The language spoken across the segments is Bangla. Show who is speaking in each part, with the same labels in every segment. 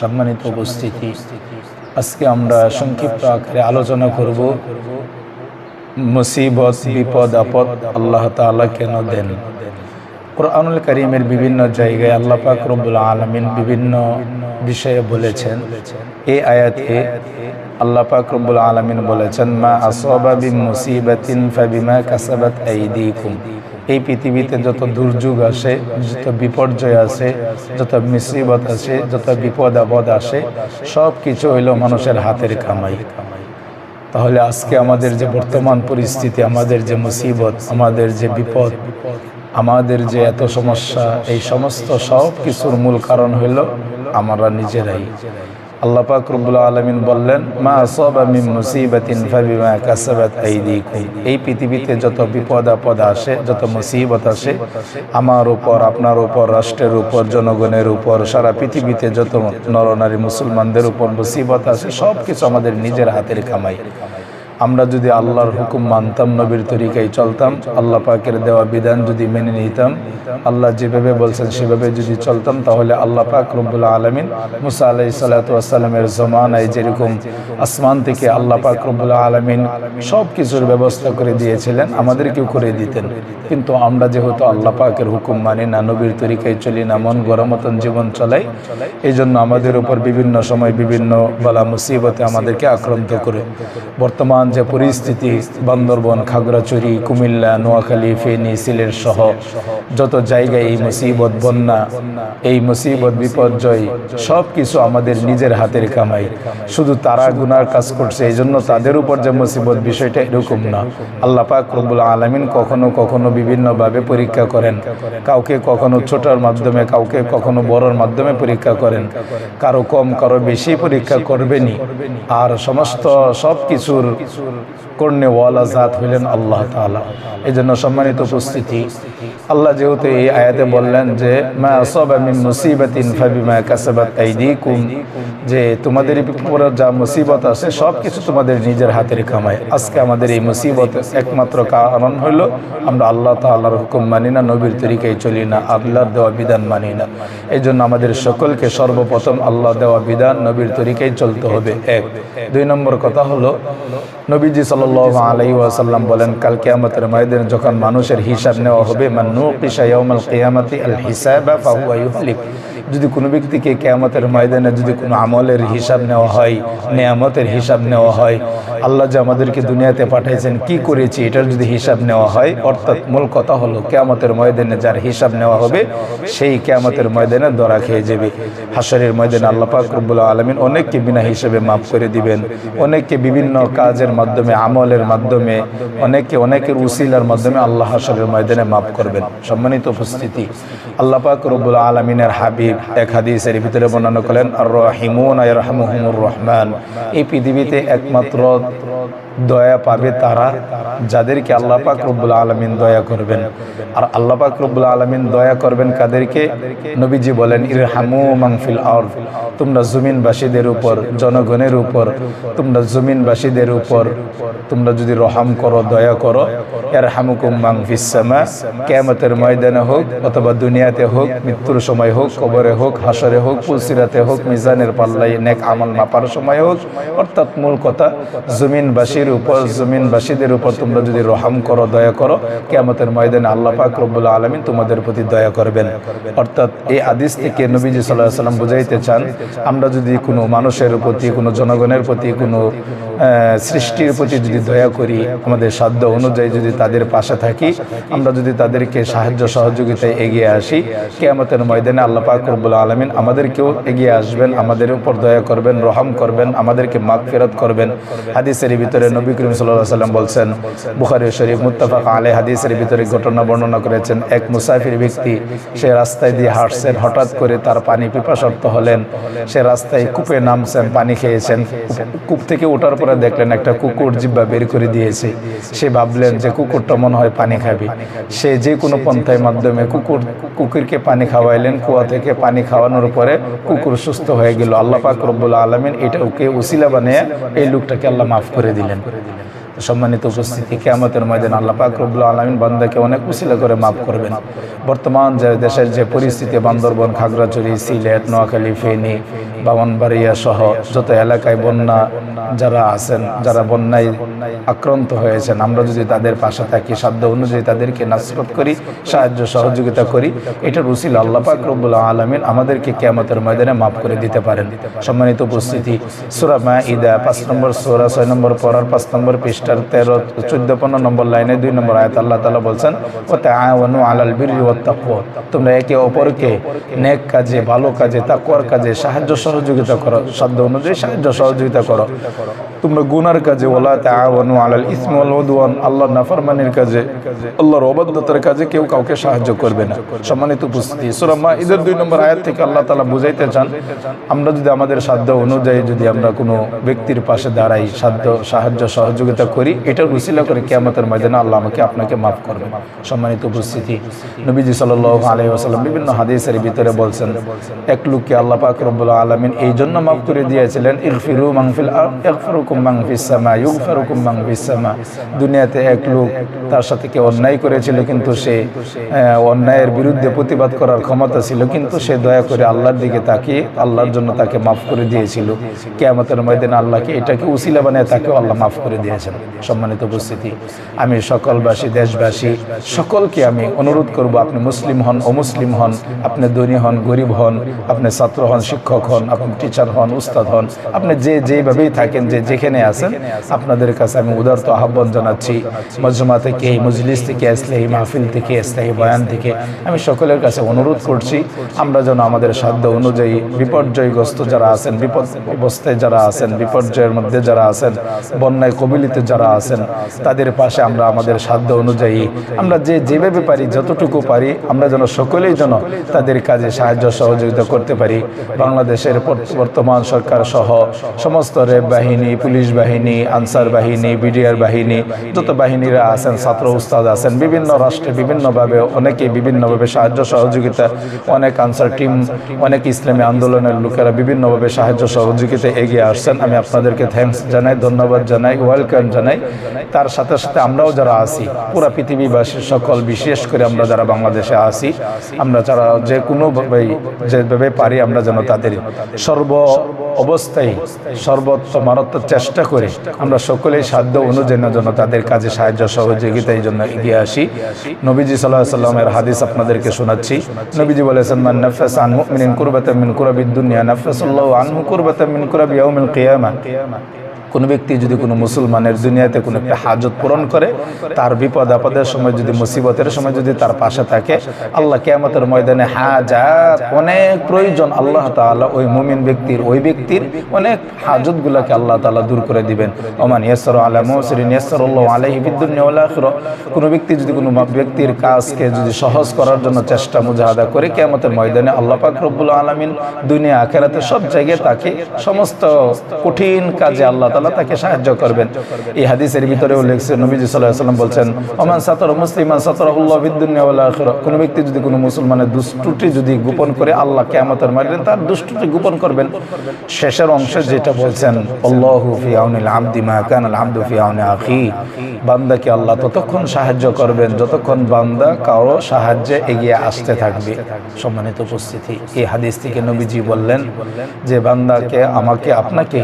Speaker 1: সম্মানিত উপস্থিতি। আজকে আমরা সংক্ষিপ্ত আকারে আলোচনা করব মুসিবত বিপদ আপদ আল্লাহ তাআলা কেন দেন? কোরআনুল করিমের বিভিন্ন জায়গায় আল্লাহ পাক রব্বুল আলমিন বিভিন্ন বিষয়ে বলেছেন। এই আয়াতে আল্লাহ পাক রব্বুল আলমিন বলেছেন মা আসবা মুসিবাতিন ফাবিমা কাসাবাত আইদিকুম। এই পৃথিবীতে যত দুর্যোগ আসে, যত বিপর্যয় আসে, যত মুসিবত আসে, যত বিপদ আপদ আসে সব কিছু হইল মানুষের হাতের কামাই। তাহলে আজকে আমাদের যে বর্তমান পরিস্থিতি, আমাদের যে মুসিবত, আমাদের যে বিপদ, আমাদের যে এত সমস্যা, এই সমস্ত সব কিছুর মূল কারণ হইল আমরা নিজেরাই। আল্লাহ পাক রব্বুল আলামিন বললেন, মা আসাবা মিন মুসিবাতিন ফাবিমা কাসাবাত আইদিকুম। এই পৃথিবীতে যত বিপদ আপদ আসে, যত মুসিবত আসে, আমার উপর, আপনার উপর, রাষ্ট্রের উপর, জনগণের উপর, সারা পৃথিবীতে যত নরনারী মুসলমানদের উপর মুসিবত আসে সব কিছু আমাদের নিজের হাতের কামাই। আমরা যদি আল্লাহর হুকুম মানতাম, নবীর তরিকায় চলতাম, আল্লাহ পাকের দেওয়া বিধান যদি মেনে নিতাম, আল্লাহ যেভাবে বলছেন সেভাবে যদি চলতাম, তাহলে আল্লাহ পাক রব্বুল আলমিন মুসা আলাই সাল্লাতামের জমানায় যেরকম আসমান থেকে আল্লাহ পাক রব্বুল আলমিন সব কিছুর ব্যবস্থা করে দিয়েছিলেন, আমাদেরকেও করে দিতেন। কিন্তু আমরা যেহেতু আল্লাহ পাকের হুকুম মানি না, নবীর তরিকায় চলি না, মন গরম মতন জীবন চলাই এই জন্য আমাদের উপর বিভিন্ন সময় বিভিন্ন বলা মুসিবতে আমাদেরকে আক্রান্ত করে। বর্তমান যে পরিস্থিতি, বান্দরবন, খাগড়াছড়ি, কুমিল্লা, নোয়াখালী, ফেনী, সিলেট সহ যত জায়গায় এই মুসিবত, বন্যা, এই মুসিবত, বিপর্যয় সব কিছু আমাদের নিজের হাতের কামাই। শুধু তারা গুনার কাজ করছে এই জন্য তাদের উপর যে মুসিবত, বিষয়টা এরকম না। আল্লাহ পাক রব্বুল আলমিন কখনো কখনো বিভিন্নভাবে পরীক্ষা করেন। কাউকে কখনো ছোটর মাধ্যমে, কাউকে কখনো বড়র মাধ্যমে পরীক্ষা করেন। কারও কম, কারও বেশি পরীক্ষা করবেনই। আর সমস্ত সব কিছুর কর্ণে ওয়ালা জাত হইলেন আল্লাহ তালা এই জন্য সম্মানিত উপস্থিতি। আল্লাহ যেহেতু এই আয়াতে বললেন যে, মা আসবা মিন মুসিবাতিন ফাবিমা কাসাবাত আইদিকুম যে তোমাদের উপরে যা মুসিবত আছে সব কিছু তোমাদের নিজের হাতের কামায়। আজকে আমাদের এই মুসিবত একমাত্র কারণ হইল আমরা আল্লাহ তাআলার হুকুম মানি না, নবীর তরিকায় চলি না, আল্লাহর দেওয়া বিধান মানি না। এই জন্য আমাদের সকলকে সর্বপ্রথম আল্লাহ দেওয়া বিধান, নবীর তরিকায় চলতে হবে। এক। দুই নম্বর কথা হলো, নবীজি সাল আলাই ওয়াসাল্লাম বলেন, কাল কেয়ামতের ময়দানে যখন মানুষের হিসাব নেওয়া হবে, মান নুকিশা ইয়াউমাল কিয়ামাতি আল হিসাবা ফাহুয়া ইউহলিক যদি কোনো ব্যক্তিকে কেয়ামতের ময়দানে যদি কোনো আমলের হিসাব নেওয়া হয়, নেয়ামতের হিসাব নেওয়া হয়, আল্লাহ যে আমাদেরকে দুনিয়াতে পাঠাইছেন, কি করেছি, এটার যদি হিসাব নেওয়া হয়, অর্থাৎ মূল কথা হলো কেয়ামতের ময়দানে যার হিসাব নেওয়া হবে, সেই কেয়ামতের ময়দানে দরা খেয়ে যাবে। হাসরের ময়দানে আল্লাহ পাক আলমিন অনেককে বিনা হিসেবে মাফ করে দিবেন, অনেককে বিভিন্ন কাজের মাধ্যমে, আমলের মাধ্যমে, অনেককে অনেকের উসিলার মাধ্যমে আল্লাহ হাসরের ময়দানে মাফ করবেন। সম্মানিত উপস্থিতি, আল্লাহ পাক আলমিনের হাবিব এক হাদিসের ভিতরে বর্ণনা করলেন আর রহিমুন রহমান। এই পৃথিবীতে একমাত্র দয়া পাবে তারা, যাদেরকে আল্লাহ পাক রব্বুল আলমিন দয়া করবেন। আর আল্লাহ পাক রব্বুল আলমিন দয়া করবেন কাদেরকে? নবীজি বলেন, ইরহামু মাংফিল আর তোমরা জমিনবাসীদের উপর, জনগণের উপর, তোমরা জমিনবাসীদের উপর, তোমরা যদি রহাম করো, দয়া করো এর হামুকুম মাংফিসামা কেমতের ময়দানে হোক, অথবা দুনিয়াতে হোক, মৃত্যুর সময় হোক, কবরে হোক হাসরে হোক, পুলসিরাতে হোক, মিজানের পাল্লাই নেক আমল মাপার সময় হোক, অর্থাৎ মূল কথা, জমিনবাসীর উপর জমিনবাসীদের উপর তোমরা যদি রহাম করো, দয়া করো কেমতের ময়দানে আল্লাহ পাক রব্বুল আলমিন তোমাদের প্রতি দয়া করবেন। অর্থাৎ এই আদিস থেকে নবীজি সাল্লাহ সাল্লাম বুঝাইতে চান, আমরা যদি কোনো মানুষের প্রতি, কোনো জনগণের প্রতি, কোনো সৃষ্টির প্রতি যদি দয়া করি, আমাদের সাধ্য অনুযায়ী যদি তাদের পাশে থাকি, আমরা যদি তাদেরকে সাহায্য সহযোগিতায় এগিয়ে আসি, কেয়ামতের ময়দানে আল্লাহ পাক রব্বুল আলমিন আমাদেরকেও এগিয়ে আসবেন, আমাদের উপর দয়া করবেন, রহম করবেন, আমাদেরকে মাগ ফেরত করবেন। হাদিসের ভিতরে নবী করিম সাল্লাহ সাল্লাম বলছেন, বুখারি শরীফ মুত্তাফাক আলে হাদিসের ভিতরে ঘটনা বর্ণনা করেছেন, এক মুসাফির ব্যক্তি সে রাস্তায় দিয়ে হাঁটছেন হঠাৎ করে তার পানি পিপাসর্ত হলেন। সে রাস্তায় কূপে নামছেন, পানি খেয়েছেন, কূপ থেকে ওঠার পরে দেখলেন একটা কুকুর জিব্বা বের করে দিয়েছে। সে ভাবলেন যে কুকুরটা মনে হয় পানি খাবে। সে যে কোনো পন্থায় মাধ্যমে কুকুর, কুকুরকে পানি খাওয়াইলেন, কুয়া থেকে পানি খাওয়ানোর পরে কুকুর সুস্থ হয়ে গেল। আল্লাহ পাক রব্বুল আলমিন এটা ওকে উসিলা বানিয়ে এই লোকটাকে আল্লাহ মাফ করে দিলেন। করে দিলেন। সম্মানিত উপস্থিতি, কেয়ামতের ময়দান আল্লাহ পাক রব্বুল আলমিন বান্দাকে অনেক উসিলা করে মাফ করবেন। বর্তমান যে দেশের যে পরিস্থিতি, বান্দরবন, খাগড়াছড়ি, সিলেট, নোয়াখালী, ফেনী, বামনবাড়িয়া সহ যত এলাকায় বন্যা যারা আছেন, যারা বন্যায় আক্রান্ত হয়েছেন, আমরা যদি তাদের পাশে থাকি, সাধ্য অনুযায়ী তাদেরকে নাসরত করি, সাহায্য, সহযোগিতা করি, এটার উসিল আল্লাহ পাক রব্বুল আলমিন আমাদেরকে কেয়ামতের ময়দানে মাফ করে দিতে পারেন। সম্মানিত উপস্থিতি, সুরা মা ইদা পাঁচ নম্বর সোরা, ছয় নম্বর পড়ার পাঁচ নম্বর পৃষ্ঠার তেরো, চোদ্দ, পনেরো নম্বর লাইনে দুই নম্বর আয়াত আল্লাহ তালা বলছেন ও তাআওয়ানু আলাল তাকওয়া। তোমরা একে অপরকে নেক কাজে, ভালো কাজে, তাকওয়ার কাজে সাহায্য সহযোগিতা করো, সাধ্য অনুযায়ী সাহায্য সহযোগিতা করো। তোমরা গুনার কাজে ওলা তাআওয়ানু আলাল ইসমি ওয়াল উদওয়ান। আল্লাহর নাফরমানির কাজে, আল্লাহর অবাধ্যতার কাজে কেউ কাউকে সাহায্য করবে না। সম্মানিত উপস্থিতি, সূরা মাইদার দুই নম্বর আয়াত থেকে আল্লাহ তাআলা বুঝাইতে চান, আমরা যদি আমাদের সাধ্য অনুযায়ী যদি আমরা কোনো ব্যক্তির পাশে দাঁড়াই, সাধ্য, সাহায্য, সহযোগিতা করি, এটার উসিলা করে কিয়ামতের ময়দানে আল্লাহ আমাকে আপনাকে মাফ করবে সম্মানিত উপস্থিতি, নবীজি সাল্লাল্লাহু আলাইহি ওয়াসাল্লাম বিভিন্ন হাদিসের ভিতরে বলছেন, এক লোককে আল্লাহ পাক রব্বুল আলামিন এই জন্য মাফ করে দিয়েছিলেন, ইগফিরু মাগফিল ইগফিরুকুম মাগফিস সামা, ইগফিরুকুম মাগফিস সামা। দুনিয়াতে এক লোক তার সাথে কেউ অন্যায় করেছিল, কিন্তু সে অন্যায়ের বিরুদ্ধে প্রতিবাদ করার ক্ষমতা ছিল, কিন্তু সে দয়া করে আল্লাহর দিকে তাকিয়ে, আল্লাহর জন্য তাকে মাফ করে দিয়েছিল। কেয়ামতের ময়দানে আল্লাহকে এটাকে উসিলা বানিয়ে তাকেও আল্লাহ মাফ করে দিয়েছেন। সম্মানিত উপস্থিতি। আমি সকলবাসী, দেশবাসী, সকলকে আমি অনুরোধ করব, আপনি মুসলিম হন, অমুসলিম হন, আপনি ধনী হন, গরিব হন, আপনি ছাত্র হন, শিক্ষক হন, আপনি টিচার হন, উস্তাদ হন, আপনি যে যেভাবেই থাকেন, যে যেখানে আছেন, আপনাদের কাছে আমি উদারত আহ্বান জানাচ্ছি। মজমা থেকে, মজলিস থেকে, ইসলাহী মাহফিল থেকে, ইসলাহী বয়ান থেকে আমি সকলের কাছে অনুরোধ করছি, আমরা যেন আমাদের সাধ্য অনুযায়ী বিপর্যয়গ্রস্ত যারা আছেন বিপদ অবস্থায় যারা আছেন, বিপর্যয়ের মধ্যে যারা আছেন, বন্যায় কবিলিতে যারা আছেন, তাদের পাশে আমরা আমাদের সাধ্য অনুযায়ী আমরা যে যেভাবে পারি, যতটুকু পারি, আমরা যেন সকলেই যেন তাদের কাজে সাহায্য, সহযোগিতা করতে পারি। বাংলাদেশের বর্তমান সরকার সহ সমস্ত রেব বাহিনী, পুলিশ বাহিনী, আনসার বাহিনী, বিডিআর বাহিনী, যত বাহিনীরা আছেন, ছাত্র উস্তাদ আছেন, বিভিন্ন রাষ্ট্রে বিভিন্নভাবে অনেকে বিভিন্নভাবে সাহায্য, সহযোগিতা, অনেক আনসার টিম, অনেক ইসলামী আন্দোলনের লোকেরা বিভিন্নভাবে সাহায্য, সহযোগিতা এগিয়ে আসছেন। আমি আপনাদেরকে থ্যাঙ্কস জানাই, ধন্যবাদ জানাই। ওয়েলকাম জানাই। তার সাথে সাথে আমরাও যারা আছি, পুরা পৃথিবীবাসী সকল, বিশেষ করে আমরা যারা বাংলাদেশে আছি, আমরা যারা যে কোনোভাবেই যেভাবে পারি আমরা যেন তাদের সর্ব অবস্থায় সর্বোত্তমানত্ব চেষ্টা করে আমরা সকলেই সাধ্য অনুযায়ী যেন তাদের কাজে সাহায্য, সহযোগিতা এই জন্য এগিয়ে আসি। নবীজি সাল্লাহ সাল্লামের হাদিস আপনাদেরকে শোনাচ্ছি। নবীজি বলেছেন, মান নাফাস আন মুমিনিন কুরবাতাম মিন কুরাবিদ দুনিয়া, নাফাসাল্লাহু আনহু কুরবাতাম মিন কুরাবি ইয়াউমিল কোনো ব্যক্তি যদি কোনো মুসলমানের দুনিয়াতে কোনো একটা হাজত পূরণ করে, তার বিপদ আপদের সময় যদি মুসিবতের সময় যদি তার পাশে থাকে, আল্লাহ কেয়ামতের ময়দানে হাজাত, অনেক প্রয়োজন আল্লাহ তাআলা ওই মুমিন ব্যক্তির, ওই ব্যক্তির অনেক হাজতগুলোকে আল্লাহ তাআলা দূর করে দিবেন। ওমান ইয়াসসারু আলা ফিদ দুনিয়া ওয়াল আখিরা। কোনো ব্যক্তি যদি কোনো ব্যক্তির কাজকে যদি সহজ করার জন্য চেষ্টা মুজাহাদা করে, কেয়ামতের ময়দানে আল্লাহ পাক রব্বুল আলামিন দুনিয়া আখিরাতে সব জায়গায় তাকে সমস্ত কঠিন কাজে আল্লাহ তাআলা তাকে সাহায্য করবেন। এই হাদিসের ভিতরেও লেখছে নবীজি সাল্লাল্লাহু সাল্লাম বলছেন, ওমান সাতর মুসলিমান সাতরাহুল্লাহ ফিদ দুনিয়া কোনো ব্যক্তি যদি কোনো মুসলমানের দুষ্টুটি যদি গোপন করে আল্লাহ কিয়ামতের ময়দানে তার দুষ্টুটি গোপন করবেন। শেষের অংশে যেটা বলছেন, আল্লাহু বান্দাকে আল্লাহ ততক্ষণ সাহায্য করবেন, যতক্ষণ বান্দা কারও সাহায্যে এগিয়ে আসতে থাকবে। সম্মানিত উপস্থিতি, এই হাদিস থেকে নবীজি বললেন যে, বান্দাকে, আমাকে, আপনাকে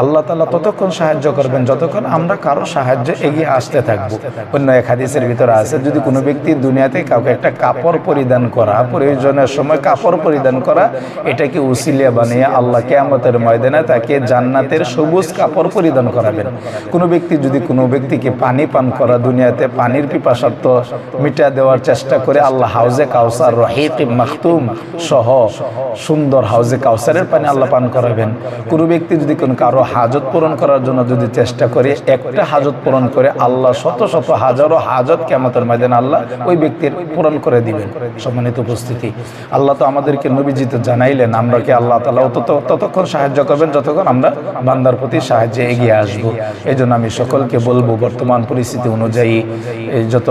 Speaker 1: আল্লাহ তাআলা ততক্ষণ সাহায্য করবেন, যতক্ষণ আমরা কারও সাহায্য এগিয়ে আসতে থাকব। অন্য এক হাদিসের ভিতরে আছে, যদি কোনো ব্যক্তি দুনিয়াতে কাউকে একটা কাপড় পরিধান করা, প্রয়োজনের সময় কাপড় পরিধান করা এটাকে উসিলিয়া বানিয়ে আল্লাহ কেয়ামতের ময়দানে তাকে জান্নাতের সবুজ কাপড় পরিধান করাবেন? কোনো ব্যক্তি যদি কোনো ব্যক্তিকে পানি পান করা, দুনিয়াতে পানির পিপাসার্থ মিটা দেওয়ার চেষ্টা করে, আল্লাহ হাউজে কাউসার, রহিক, মাখতুম সহ সুন্দর হাউজে কাউসারের পানি আল্লাহ পান করাবেন। কোনো ব্যক্তি যদি কোনো কারও হাজত পূরণ করার জন্য যদি চেষ্টা করে, একটা হাজত পূরণ করে আল্লাহ শত শত হাজারো হাজত কেমতের ময়দান আল্লাহ ওই ব্যক্তির পূরণ করে দিবেন। সম্মানিত উপস্থিতি, আল্লাহ তো আমাদেরকে নবীজিত জানাইলেন, আমরা কি আল্লাহ তালা তত ততক্ষণ সাহায্য করবেন, যতক্ষণ আমরা বান্দার প্রতি সাহায্যে এগিয়ে আসব। এই জন্য আমি সকলকে বলব, বর্তমান পরিস্থিতি অনুযায়ী এই যত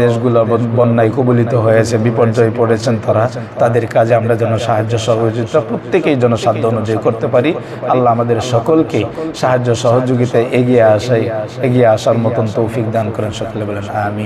Speaker 1: দেশগুলো বন্যায় কবলিত হয়েছে, বিপর্যয়ে পড়েছেন তারা, তাদের কাজে আমরা যেন সাহায্য সহযোগিতা প্রত্যেকেই যেন সাধ্য অনুযায়ী করতে পারি। আল্লাহ আমাদের সকলকে সাহায্য সাহায্য সহযোগিতায় এগিয়ে আসাই এগিয়ে আসার মতন তৌফিক দান করেন সকলে বলেন আমি